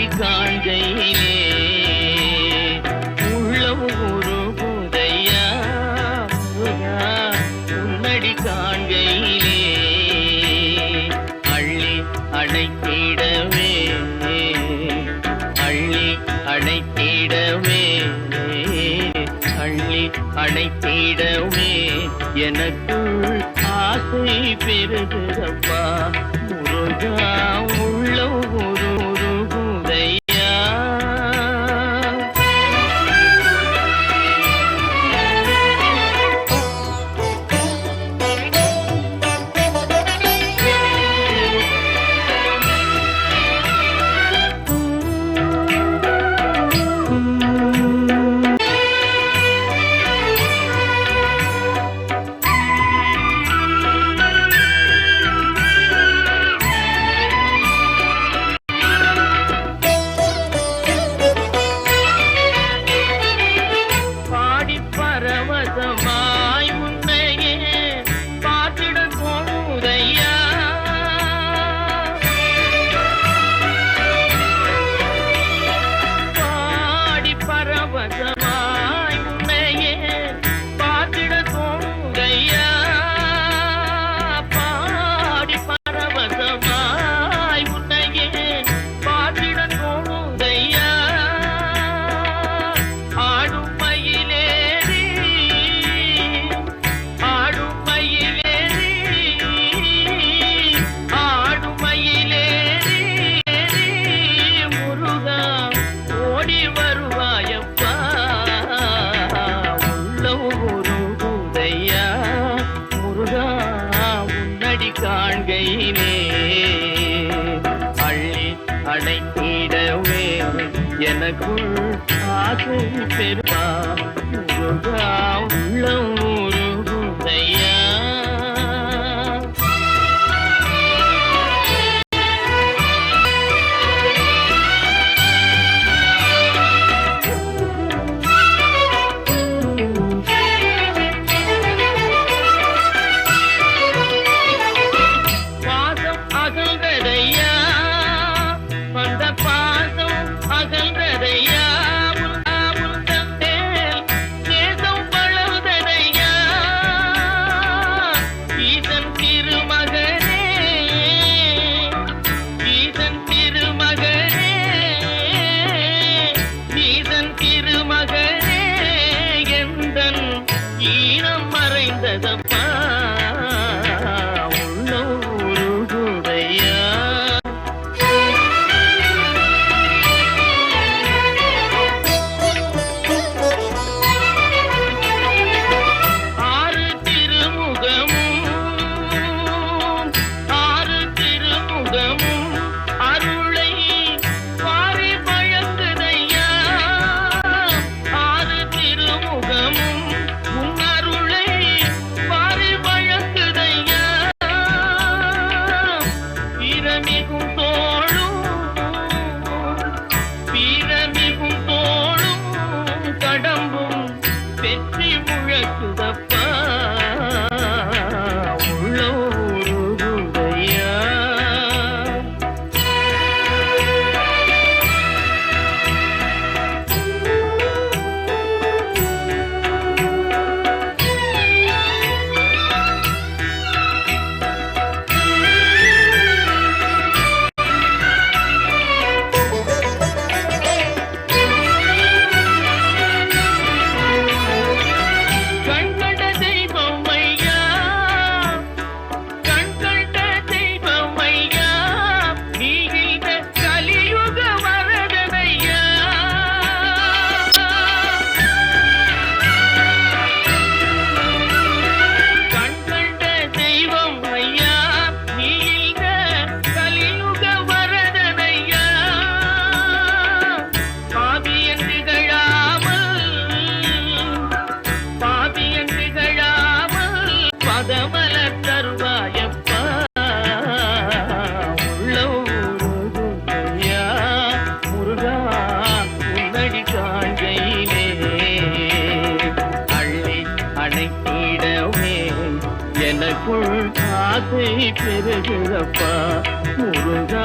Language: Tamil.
காரி காண்கையிலே உள்ள ஒரு புதையா? உன்னடி காண்கையிலே அள்ளி அணைத்திடவே அள்ளி அணைத்திடவே அள்ளி அணைத்திடவே எனக்குள் ஆசை பெறுகிறப்பா முருகா உள்ள ஒரு காண்கையிலே. அள்ளி அடைத்திடவே எனக்குள் ஆசை பெருமா Come பெருகுதப்பா முருகா.